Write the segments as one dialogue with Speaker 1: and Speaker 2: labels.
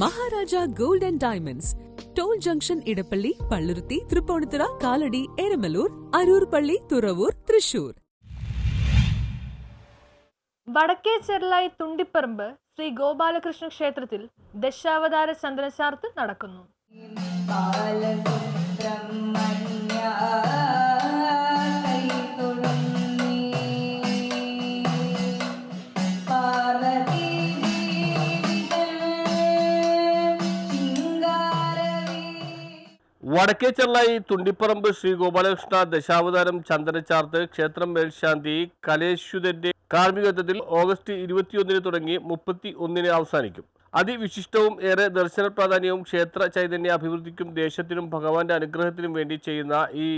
Speaker 1: Maharaja gold and diamonds. Toll junction Edappally Palluruthy Tripunithura Kalady Eramalloor Aroor പള്ളി തുറവൂർ തൃശൂർ.
Speaker 2: വടക്കേ ചെറലായി തുണ്ടിപ്പറമ്പ് ശ്രീ ഗോപാലകൃഷ്ണ ക്ഷേത്രത്തിൽ ദശാവതാര ചന്ദനശാർത്ത് നടക്കുന്നു.
Speaker 3: ബാലസുബ്രഹ്മണ്യ
Speaker 4: വടക്കേ ചെള്ളായി തുണ്ടിപ്പറമ്പ് ശ്രീ ഗോപാലകൃഷ്ണ ദശാവതാരം ചന്ദനച്ചാർത്ത് ക്ഷേത്രം മേൽശാന്തി കലേശുദന്റെ കാർമ്മികത്വത്തിൽ ഓഗസ്റ്റ് ഇരുപത്തിയൊന്നിന് തുടങ്ങി മുപ്പത്തി ഒന്നിന് അവസാനിക്കും. അതിവിശിഷ്ടവും ഏറെ ദർശന പ്രാധാന്യവും ക്ഷേത്ര ചൈതന്യ അഭിവൃദ്ധിക്കും ദേശത്തിനും ഭഗവാന്റെ അനുഗ്രഹത്തിനും വേണ്ടി ചെയ്യുന്ന ഈ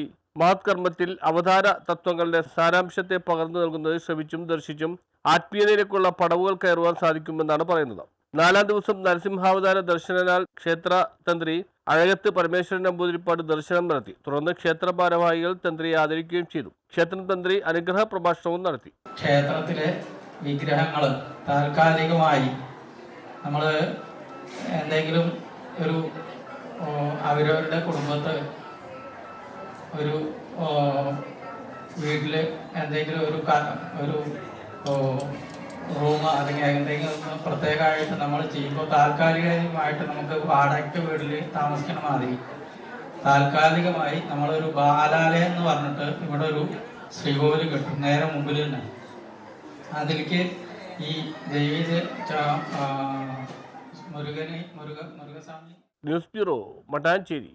Speaker 4: മഹത്കർമ്മത്തിൽ അവതാര തത്വങ്ങളുടെ സാരാംശത്തെ പകർന്നു നൽകുന്നത് ശ്രമിച്ചും ദർശിച്ചും ആത്മീയതയിലേക്കുള്ള പടവുകൾ കയറുവാൻ സാധിക്കുമെന്നാണ് പറയുന്നത്. നാലാം ദിവസം നരസിംഹാവതാര ദർശനനാൽ ക്ഷേത്ര തന്ത്രി അഴകത്ത് പരമേശ്വരൻ നമ്പൂതിരിപ്പാട് ദർശനം നടത്തി. തുടർന്ന് ക്ഷേത്ര ഭാരവാഹികൾ തന്ത്രിയെ ആദരിക്കുകയും ചെയ്തു. ക്ഷേത്ര തന്ത്രി അനുഗ്രഹ പ്രഭാഷണവും നടത്തി.
Speaker 5: ക്ഷേത്രത്തിലെ വിഗ്രഹങ്ങൾ താൽക്കാലികമായി നമ്മൾ എന്തെങ്കിലും ഒരു അവരവരുടെ കുടുംബത്ത് ഒരു വീട്ടിൽ എന്തെങ്കിലും ഒരു ഒരു റൂം അല്ലെങ്കിൽ എന്തെങ്കിലും പ്രത്യേകമായിട്ട് നമ്മൾ ചെയ്യുമ്പോൾ താൽക്കാലികമായിട്ട് നമുക്ക് വാടകയ്ക്ക് വീട്ടിൽ താമസിക്കണ മാതിരി. താൽക്കാലികമായി നമ്മളൊരു ബാലാലയം എന്ന് പറഞ്ഞിട്ട് ഇവിടെ ഒരു ശ്രീകോവിൽ കിട്ടും നേരെ മുമ്പിൽ തന്നെ. അതിലേക്ക് ഈ ദേവീ മുരുകനെ Muruka Murugaswamy.
Speaker 4: News bureau Mattancherry.